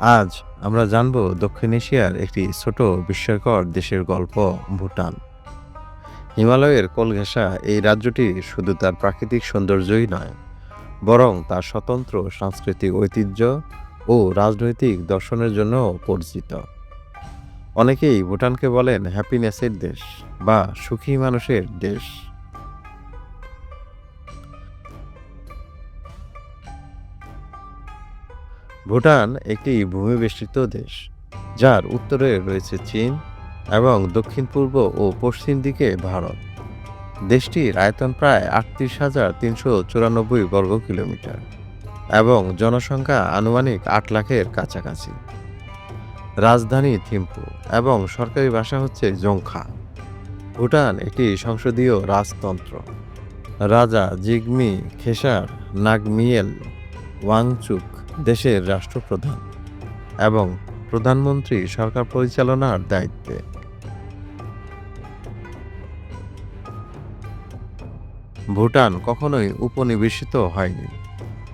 আজ আমরা জানব দক্ষিণ এশিয়ার একটি ছোট বিস্ময়কর দেশের গল্প, ভুটান। হিমালয়ের কোল এই রাজ্যটি শুধু তার প্রাকৃতিক সৌন্দর্যই নয়, বরং তার স্বতন্ত্র সাংস্কৃতিক ঐতিহ্য ও রাজনৈতিক দর্শনের জন্য পরিচিত। অনেকেই ভুটানকে বলেন হ্যাপিনেসের দেশ বা সুখী মানুষের দেশ। ভুটান একটি ভূমিবেষ্টিত দেশ, যার উত্তরে রয়েছে চীন এবং দক্ষিণ পূর্ব ও পশ্চিম দিকে ভারত। দেশটির আয়তন প্রায় আটত্রিশ হাজার তিনশো চুরানব্বই বর্গ কিলোমিটার এবং জনসংখ্যা আনুমানিক আট লাখের কাছাকাছি। রাজধানী থিম্পু এবং সরকারি ভাষা হচ্ছে জংখা। ভুটান একটি সংসদীয় রাজতন্ত্র। রাজা জিগমি খেসার নাগমিয়েল ওয়াংচুক দেশের রাষ্ট্রপ্রধান এবং প্রধানমন্ত্রী সরকার পরিচালনার দায়িত্বে। ভুটান কখনোই উপনিবেশিত হয়নি,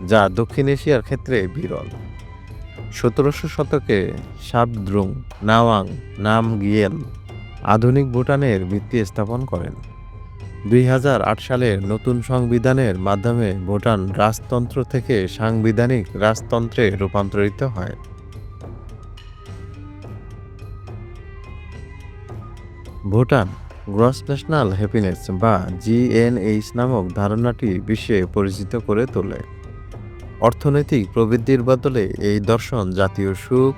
যা দক্ষিণ এশিয়ার ক্ষেত্রে বিরল। সতেরোশো শতকে সাবদ্রুং নাওয়াং নাম নামগিয়েল আধুনিক ভুটানের ভিত্তি স্থাপন করেন। দুই হাজার আট সালের নতুন সংবিধানের মাধ্যমে ভুটান রাজতন্ত্র থেকে সাংবিধানিক রাজতন্ত্রে রূপান্তরিত হয়। ভুটান গ্রস ন্যাশনাল হ্যাপিনেস বা জিএনএইচ নামক ধারণাটি বিশ্বে পরিচিত করে তোলে। অর্থনৈতিক প্রবৃদ্ধির বদলে এই দর্শন জাতীয় সুখ,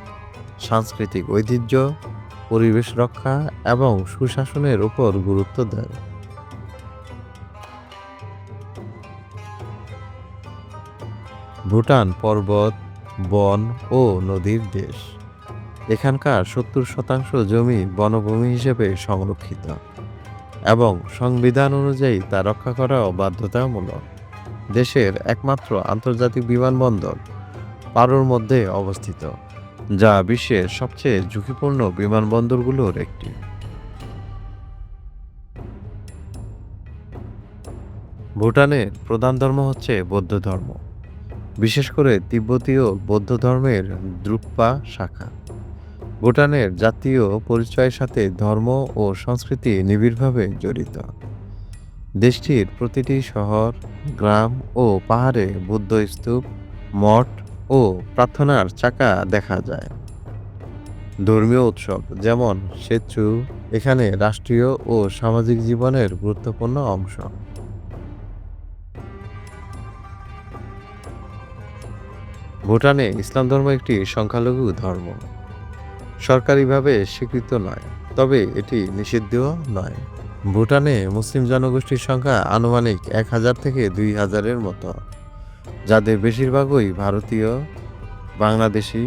সাংস্কৃতিক ঐতিহ্য, পরিবেশ রক্ষা এবং সুশাসনের উপর গুরুত্ব দেয়। ভুটান পর্বত, বন ও নদীর দেশ। এখানকার সত্তর শতাংশ জমি বনভূমি হিসেবে সংরক্ষিত এবং সংবিধান অনুযায়ী তা রক্ষা করাও বাধ্যতামূলক। দেশের একমাত্র আন্তর্জাতিক বিমানবন্দর পারোর মধ্যে অবস্থিত, যা বিশ্বের সবচেয়ে ঝুঁকিপূর্ণ বিমানবন্দরগুলোর একটি। ভুটানের প্রধান ধর্ম হচ্ছে বৌদ্ধ ধর্ম। বিশেষ করে তিব্বতীয় বৌদ্ধ ধর্মের দ্রুকপা শাখা। ভুটানের জাতীয় পরিচয়ের সাথে ধর্ম ও সংস্কৃতি নিবিড়ভাবে জড়িত। দেশটির প্রতিটি শহর, গ্রাম ও পাহাড়ে বুদ্ধ স্তূপ, মঠ ও প্রার্থনার চাকা দেখা যায়। ধর্মীয় উৎসব যেমন সেচু এখানে রাষ্ট্রীয় ও সামাজিক জীবনের গুরুত্বপূর্ণ অংশ। ভুটানে ইসলাম ধর্ম একটি সংখ্যালঘু ধর্ম। সরকারিভাবে স্বীকৃত নয়, তবে এটি নিষিদ্ধ নয়। ভুটানে মুসলিম জনগোষ্ঠীর সংখ্যা আনুমানিক এক হাজার থেকে দুই হাজারের মতো, যাদের বেশিরভাগই ভারতীয়, বাংলাদেশি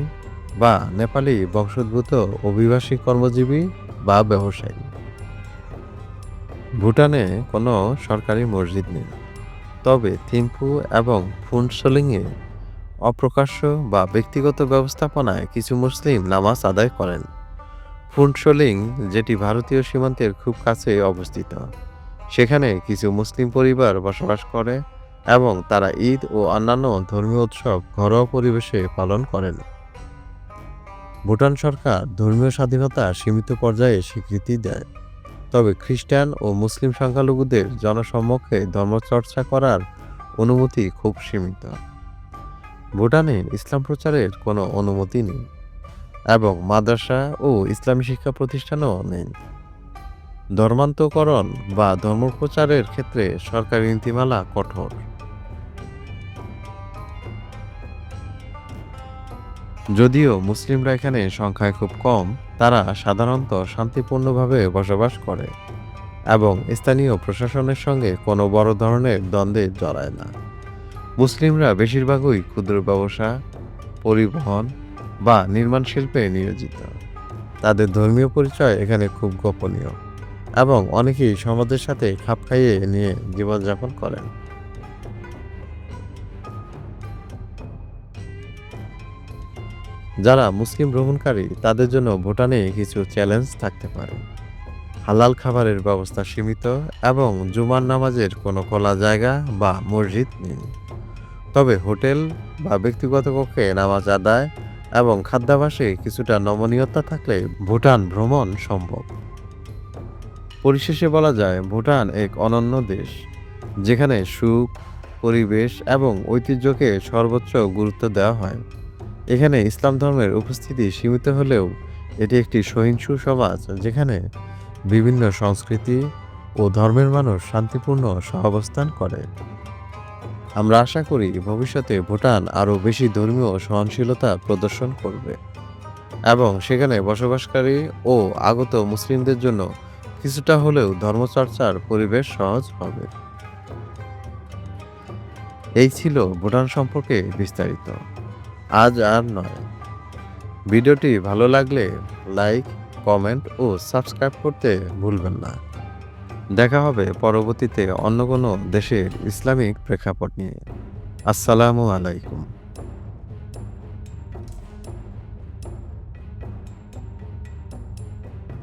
বা নেপালি বংশোদ্ভূত অভিবাসী কর্মজীবী বা ব্যবসায়ী। ভুটানে কোনো সরকারি মসজিদ নেই, তবে থিম্পু এবং ফুনসলিংয়ে অপ্রকাশ্য বা ব্যক্তিগত ব্যবস্থাপনায় কিছু মুসলিম নামাজ আদায় করেন। ফুনসলিং যেটি ভারতীয় সীমান্তের খুব কাছে অবস্থিত। সেখানে কিছু মুসলিম পরিবার বসবাস করে এবং তারা ঈদ ও অন্যান্য ধর্মীয় উৎসব ঘরোয়া পরিবেশে পালন করেন। ভুটান সরকার ধর্মীয় স্বাধীনতা সীমিত পর্যায়ে স্বীকৃতি দেয়, তবে খ্রিস্টান ও মুসলিম সংখ্যালঘুদের জনসম্মুখে ধর্মচর্চা করার অনুমতি খুব সীমিত। ভুটানে ইসলাম প্রচারের কোনো অনুমতি নেই এবং মাদ্রাসা ও ইসলামী শিক্ষা প্রতিষ্ঠানও নেই। ধর্মান্তকরণ বা ধর্মপ্রচারের ক্ষেত্রে সরকারি নীতিমালা কঠোর। যদিও মুসলিমরা এখানে সংখ্যায় খুব কম, তারা সাধারণত শান্তিপূর্ণভাবে বসবাস করে এবং স্থানীয় প্রশাসনের সঙ্গে কোনো বড় ধরনের দ্বন্দ্বে জড়ায় না। মুসলিমরা বেশিরভাগই ক্ষুদ্র ব্যবসা, পরিবহন বা নির্মাণ শিল্পে নিয়োজিত। তাদের ধর্মীয় পরিচয় এখানে খুব গোপনীয় এবং অনেকেই সমাজের সাথে খাপ খাইয়ে নিয়ে জীবনযাপন করেন। যারা মুসলিম ভ্রমণকারী, তাদের জন্য ভুটানে কিছু চ্যালেঞ্জ থাকতে পারে। হালাল খাবারের ব্যবস্থা সীমিত এবং জুমার নামাজের কোনো খোলা জায়গা বা মসজিদ নেই। তবে হোটেল বা ব্যক্তিগত কক্ষে নামাজ আদায় এবং খাদ্যাভাসে কিছুটা নমনীয়তা থাকলে ভুটান ভ্রমণ সম্ভব। পরিশেষে বলা যায়, ভুটান এক অনন্য দেশ, যেখানে সুখ, পরিবেশ এবং ঐতিহ্যকে সর্বোচ্চ গুরুত্ব দেওয়া হয়। এখানে ইসলাম ধর্মের উপস্থিতি সীমিত হলেও এটি একটি সহিংসু সমাজ, যেখানে বিভিন্ন সংস্কৃতি ও ধর্মের মানুষ শান্তিপূর্ণ সহাবস্থান করে। আমরা আশা করি ভবিষ্যতে ভুটান আরও বেশি ধর্মীয় সহনশীলতা প্রদর্শন করবে। এবং সেখানে বসবাসকারী ও আগত মুসলিমদের জন্য কিছুটা হলেও ধর্মচর্চার পরিবেশ সহজ হবে। এই ছিল ভুটান সম্পর্কে বিস্তারিত। আজ আর নয়। ভিডিওটি ভালো লাগলে লাইক, কমেন্ট ও সাবস্ক্রাইব করতে ভুলবেন না। দেখা হবে পরবর্তীতে অন্য কোনো দেশের ইসলামিক প্রেক্ষাপট নিয়ে। আসসালামু আলাইকুম।